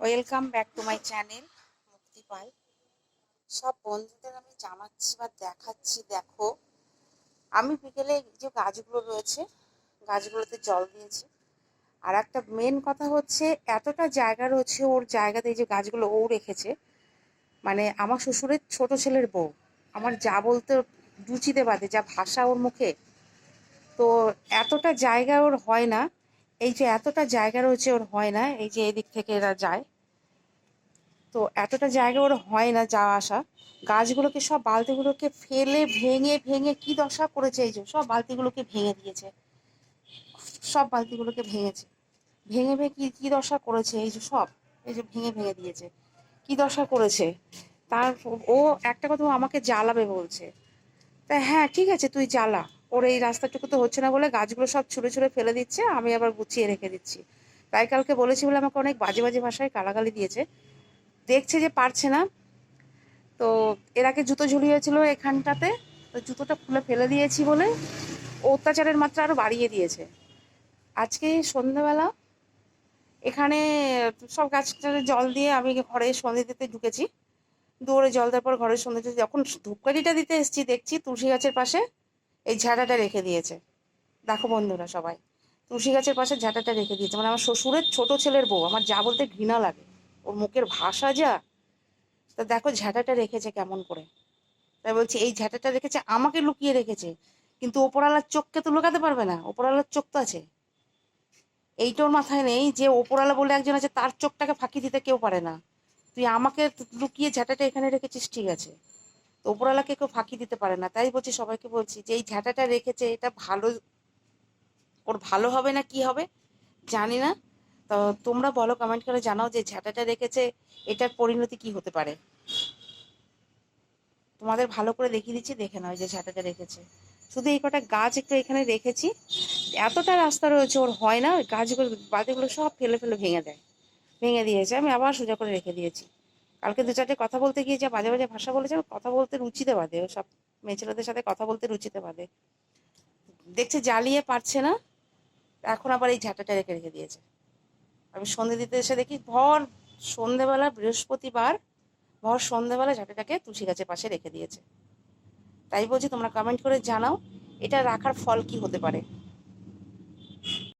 Welcome back to my channel Mukti Pal সব বন্ধুদের আমি জানাচ্ছি বা দেখাচ্ছি, দেখো। আমি বিকেলে যে গাছগুলো রয়েছে, গাছগুলোতে জল দিয়েছি। আর একটা মেন কথা হচ্ছে, এতটা জায়গা রয়েছে, ওর জায়গাতে যে গাছগুলো ও রেখেছে। মানে আমার শ্বশুরের ছোট ছেলের বউ। আমার যা বলতে রুচিতে বাদে যা ভাষা ওর মুখে, তো এতটা জায়গা ওর হয় না। এই যে এতটা জায়গা রয়েছে ওর হয় না, এই যে এদিক থেকে এরা যায়। তো এতটা জায়গা ওর হয় না যাওয়া আসা। গাছগুলোকে, সব বালতিগুলোকে ফেলে ভেঙে ভেঙে কি দশা করেছে এই যে? সব বালতিগুলোকে ভেঙে দিয়েছে। সব বালতিগুলোকে ভেঙেছে। ভেঙে ভেঙে কি কি দশা করেছে? এই যে সব, এই যে ভেঙে ভেঙে দিয়েছে। কি দশা করেছে? তার ও, একটা কথা আমাকে জ্বালাবে বলছে। তা হ্যাঁ ঠিক আছে, তুই জ্বালা। ওর এই রাস্তাটুকু তো হচ্ছে না বলে গাছগুলো সব ছুঁড়ে ছুঁড়ে ফেলে দিচ্ছে, আমি আবার গুছিয়ে রেখে দিচ্ছি। তাই কালকে বলেছি বলে আমাকে অনেক বাজে বাজে ভাষায় গালাগালি দিয়েছে। দেখছে যে পারছে না। তো এর আগে জুতো ঝুলিয়েছিল এখানটাতে, তো জুতোটা খুলে ফেলে দিয়েছি বলে অত্যাচারের মাত্রা আরও বাড়িয়ে দিয়েছে। আজকে সন্ধ্যাবেলা এখানে সব গাছটাতে জল দিয়ে আমি ঘরে সন্ধে দিতে ঢুকেছি। দৌড়ে জল দেওয়ার পর ঘরে সন্ধে যখন ধূপকাঠিটা দিতে এসেছি, দেখছি তুলসী গাছের পাশে এই ঝাঁটাটা রেখে দিয়েছে। দেখো বন্ধুরা সবাই, তুলসী গাছের পাশে ঝাঁটাটা রেখে দিয়েছে। মানে আমার শ্বশুরের ছোট ছেলের বউ, আমার যা বলতে ঘৃণা লাগে। ওর মুখের ভাষা যা, তা দেখো ঝাঁটাটা রেখেছে কেমন করে। তাই বলছি, এই ঝাঁটাটা রেখেছে, আমাকে লুকিয়ে রেখেছে। কিন্তু ওপরওয়ালার চোখকে তো লুকাতে পারবে না, ওপরওয়ালার চোখ তো আছে। এইটোর মাথায় নেই যে ওপরওয়ালা বলে একজন আছে, তার চোখটাকে ফাঁকি দিতে কেউ পারে না। তুই আমাকে লুকিয়ে ঝাঁটাটা এখানে রেখেছিস, ঠিক আছে। তো ওপরওয়ালাকে কেউ ফাঁকি দিতে পারে না। তাই বলছি, সবাইকে বলছি যে এই ঝাঁটাটা রেখেছে, এটা ভালো, ওর ভালো হবে না কি হবে জানি না। তো তোমরা বলো কমেন্ট করে জানাও যে ঝাঁটাটা রেখেছে, এটার পরিণতি কি হতে পারে। তোমাদের ভালো করে দেখিয়ে দিচ্ছি, দেখে নাও যে ঝাঁটাটা রেখেছে। শুধু এই কটা গাছ একটু এখানে রেখেছি, এতটা রাস্তা রয়েছে, ওর হয় না গাছগুলো বাতিগুলো সব ফেলে ফেলে ভেঙে দেয়, ভেঙে দিয়েছে। আমি আবার সোজা করে রেখে দিয়েছি। কালকে দু চারটে কথা বলতে গিয়ে যা বাজে বাজে ভাষা বলেছে কথা বলতে রুচিতে বাদে ও সব মেয়ে ছেলেদের সাথে কথা বলতে রুচিতে বাদে দেখছে জ্বালিয়ে পারছে না, এখন আবার এই ঝাঁটাটা রেখে রেখে দিয়েছে। আমি সন্ধে দিতে এসে দেখি ভর সন্ধেবেলা, বৃহস্পতিবার, ভর সন্ধেবেলা ঝাঁটাটাকে তুলসী গাছের পাশে রেখে দিয়েছে। তাই বলছি তোমরা কমেন্ট করে জানাও, এটা রাখার ফল কি হতে পারে?